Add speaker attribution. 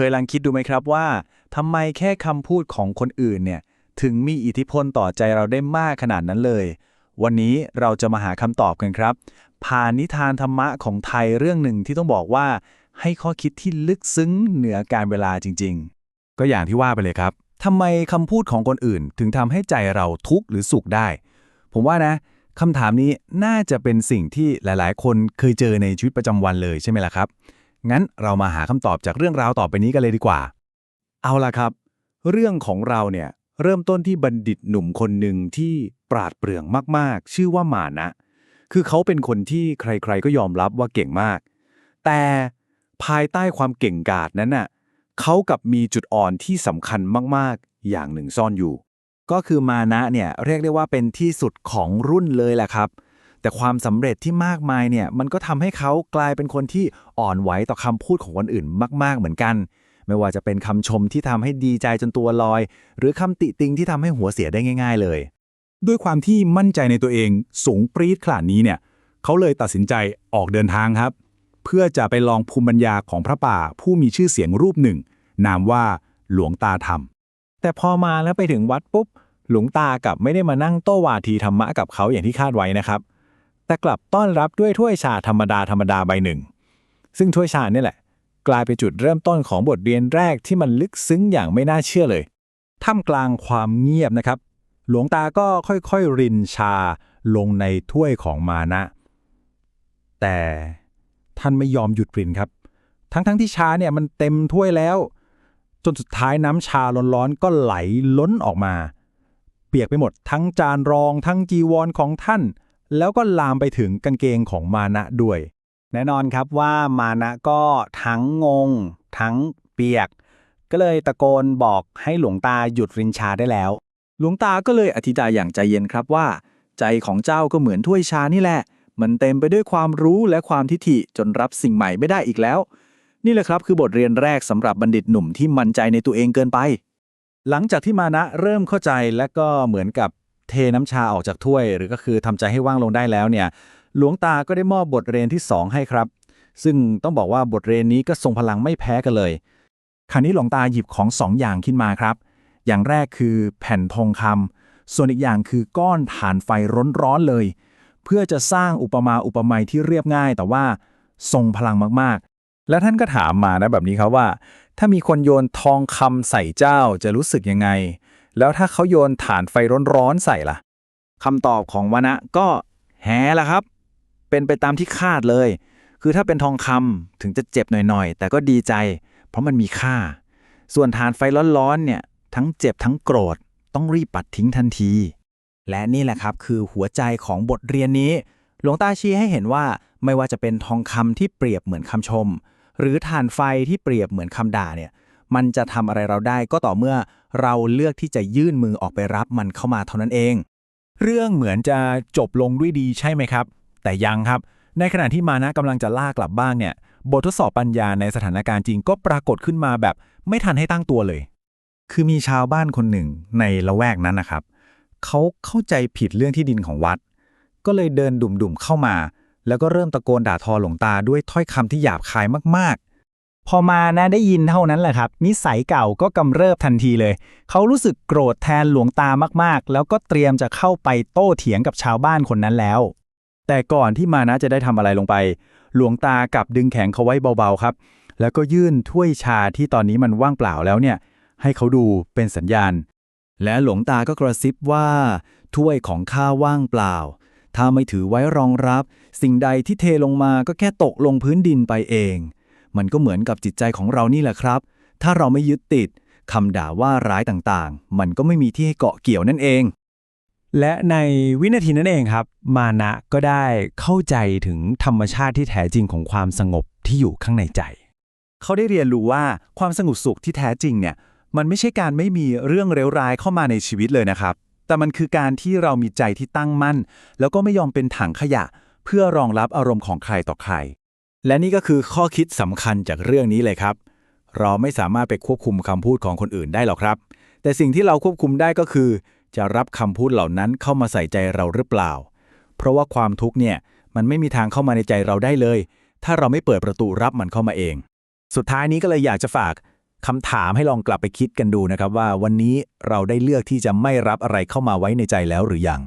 Speaker 1: เคยลังคิดดูไหมครับว่าทำไมแค่คำพูดของคนอื่นเนี่ยถึงมีอิทธิพลต่อใจเราได้มากขนาดนั้นเลย วันนี้เราจะมาหาคำตอบกันครับ ผ่านนิทานธรรมะของไทยเรื่องหนึ่งที่ต้องบอกว่า ให้ข้อคิดที่ลึกซึ้งเหนือการเวลาจริง ๆ
Speaker 2: ก็อย่างที่ว่าไปเลยครับทำไมคำพูดของคนอื่น ถึงทำให้ใจเราทุกข์หรือสุขได้ ผมว่านะคำถามนี้น่าจะเป็นสิ่งที่หลาย ๆ คนเคยเจอในชีวิตประจำวันเลยใช่ไหมล่ะครับ งั้นเรามาหาคำตอบจากเรื่องราวต่อไปนี้กันเลยดีกว่า
Speaker 3: เอาล่ะครับ เรื่องของเราเนี่ยเริ่มต้นที่บัณฑิตหนุ่มคนหนึ่งที่ปราดเปรื่องมากๆ ชื่อว่ามานะ คือเขาเป็นคนที่ใครๆก็ยอมรับว่าเก่งมาก แต่ภายใต้ความเก่งกาจนั้นน่ะเขากับมีจุดอ่อนที่สำคัญมากๆ อย่างหนึ่งซ่อนอยู่
Speaker 1: ก็คือมานะเนี่ยเรียกได้ว่าเป็นที่สุดของรุ่นเลยแหละครับ แต่ความสำเร็จที่มากมายเนี่ยมันก็ทำให้เขากลายเป็นคนที่อ่อนไหวต่อคำพูดของคนอื่นมาก ๆ เหมือนกัน ไม่ว่าจะเป็นคำชมที่ทำให้ดีใจจนตัวลอย หรือคำติติงที่ทำให้หัวเสียได้ง่าย ๆ เลย
Speaker 2: ด้วยความที่มั่นใจในตัวเองสูงปรี๊ดขนาดนี้เนี่ยเขาเลยตัดสินใจออกเดินทางครับ เพื่อจะไปลองภูมิปัญญาของพระป่าผู้มีชื่อเสียงรูปหนึ่ง นามว่าหลวงตาธรรม
Speaker 1: แต่พอมาแล้วไปถึงวัดปุ๊บหลวงตากับไม่ได้มานั่งโต้วาทีธรรมะกับเขาอย่างที่คาดไว้นะครับ แต่กลับต้อนรับด้วยถ้วยชาธรรมดาธรรมดาใบหนึ่ง ซึ่งถ้วยชานี่แหละ กลายเป็นจุดเริ่มต้นของบทเรียนแรกที่มันลึกซึ้งอย่างไม่น่าเชื่อเลยท่ามกลางความเงียบนะครับ หลวงตาก็ค่อยๆรินชาลงในถ้วยของมานะ แต่ท่านไม่ยอมหยุดรินครับ ทั้งๆที่ชาเนี่ยมันเต็มถ้วยแล้ว จนสุดท้ายน้ำชาร้อนๆก็ไหลล้นออกมา เปียกไปหมดทั้งจานรองทั้งจีวรของท่าน แล้วก็ลามไปถึงกางเกงของมานะด้วย แน่นอนครับว่ามานะก็ทั้งงง ทั้งเปียก ก็เลยตะโกนบอกให้หลวงตาหยุดรินชาได้แล้ว หลวงตาก็เลยอธิบายอย่างใจเย็นครับว่า ใจของเจ้าก็เหมือนถ้วยชานี่แหละ มันเต็มไปด้วยความรู้และความทิฐิจนรับสิ่งใหม่ไม่ได้อีกแล้ว นี่แหละครับคือบทเรียนแรกสำหรับบัณฑิตหนุ่มที่มั่นใจในตัวเองเกินไปหลังจากที่มานะเริ่มเข้าใจและก็เหมือนกับ เทน้ำชาออกจากถ้วย หรือก็คือทำใจให้ว่างลงได้แล้วเนี่ยหลวงตาก็ได้มอบบทเรียนที่ 2 ให้ครับ ซึ่งต้องบอกว่าบทเรียนนี้ก็ทรงพลังไม่แพ้กันเลย คราวนี้หลวงตาหยิบของสองอย่างขึ้นมาครับ อย่างแรกคือแผ่นทองคำส่วนอีกอย่างคือก้อนถ่านไฟร้อนๆเลย เพื่อจะสร้างอุปมาอุปไมยที่เรียบง่าย แต่ว่าทรงพลังมากๆ แล้วท่านก็ถามมานะแบบนี้ครับว่า ถ้ามีคนโยนทองคำใส่เจ้าจะรู้สึกยังไง แล้วถ้าเขาโยนถ่านไฟร้อนๆใส่ล่ะ คำตอบของวนะก็แฮละครับ เป็นไปตามที่คาดเลย คือถ้าเป็นทองคำถึงจะเจ็บหน่อยๆ แต่ก็ดีใจ เพราะมันมีค่า ส่วนถ่านไฟร้อนๆเนี่ย ทั้งเจ็บทั้งโกรธ ต้องรีบปัดทิ้งทันที และนี่แหละครับคือหัวใจของบทเรียนนี้ หลวงตาชี้ให้เห็นว่าไม่ว่าจะเป็นทองคำที่เปรียบเหมือนคำชม หรือถ่านไฟที่เปรียบเหมือนคำด่าเนี่ย มันจะทำอะไรเราได้ก็ต่อเมื่อเราเลือกที่จะยื่นมือออกไปรับมันเข้ามาเท่านั้นเอง เรื่องเหมือนจะจบลงด้วยดีใช่ไหมครับ แต่ยังครับ ในขณะที่มานะกำลังจะล่ากลับบ้านเนี่ย บททดสอบปัญญาในสถานการณ์จริงก็ปรากฏขึ้นมาแบบไม่ทันให้ตั้งตัวเลย คือมีชาวบ้านคนหนึ่งในละแวกนั้นนะครับ เขาเข้าใจผิดเรื่องที่ดินของวัด ก็เลยเดินดุ่มๆเข้ามา แล้วก็เริ่มตะโกนด่าทอหลวงตาด้วยถ้อยคำที่หยาบคายมากๆ พอมานะได้ยินเท่านั้นแหละครับ นิสัยเก่าก็กำเริบทันทีเลย เขารู้สึกโกรธแทนหลวงตามากๆ แล้วก็เตรียมจะเข้าไปโต้เถียงกับชาวบ้านคนนั้นแล้ว แต่ก่อนที่มานะจะได้ทำอะไรลงไป หลวงตากลับดึงแขนเขาไว้เบาๆครับ แล้วก็ยื่นถ้วยชาที่ตอนนี้มันว่างเปล่าแล้วเนี่ย ให้เขาดูเป็นสัญญาณ และหลวงตาก็กระซิบว่า ถ้วยของข้าว่างเปล่า ถ้าไม่ถือไว้รองรับ สิ่งใดที่เทลงมาก็แค่ตกลงพื้นดินไปเอง มันก็เหมือนกับจิตใจของเรานี่แหละครับ ถ้าเราไม่ยึดติดคำด่าว่าร้ายต่างๆ มันก็ไม่มีที่ให้เกาะเกี่ยวนั่นเอง และในวินาทีนั้นเองครับ มานะก็ได้เข้าใจถึงธรรมชาติที่แท้จริงของความสงบที่อยู่ข้างในใจ เขาได้เรียนรู้ว่าความสงบสุขที่แท้จริงเนี่ย มันไม่ใช่การไม่มีเรื่องเลวร้ายเข้ามาในชีวิตเลยนะครับ แต่มันคือการที่เรามีใจที่ตั้งมั่น แล้วก็ไม่ยอมเป็นถังขยะ เพื่อรองรับอารมณ์ของใครต่อใคร และนี่ก็คือข้อคิดสำคัญจากเรื่องนี้เลยครับ เราไม่สามารถไปควบคุมคำพูดของคนอื่นได้หรอกครับ แต่สิ่งที่เราควบคุมได้ก็คือ จะรับคำพูดเหล่านั้นเข้ามาใส่ใจเราหรือเปล่า เพราะว่าความทุกข์เนี่ยมันไม่มีทางเข้ามาในใจเราได้เลย ถ้าเราไม่เปิดประตูรับมันเข้ามาเอง สุดท้ายนี้ก็เลยอยากจะฝาก
Speaker 2: คำถามให้ลองกลับไปคิดกันดูนะครับว่าวันนี้เราได้เลือกที่จะไม่รับอะไรเข้ามาไว้ในใจแล้วหรือยัง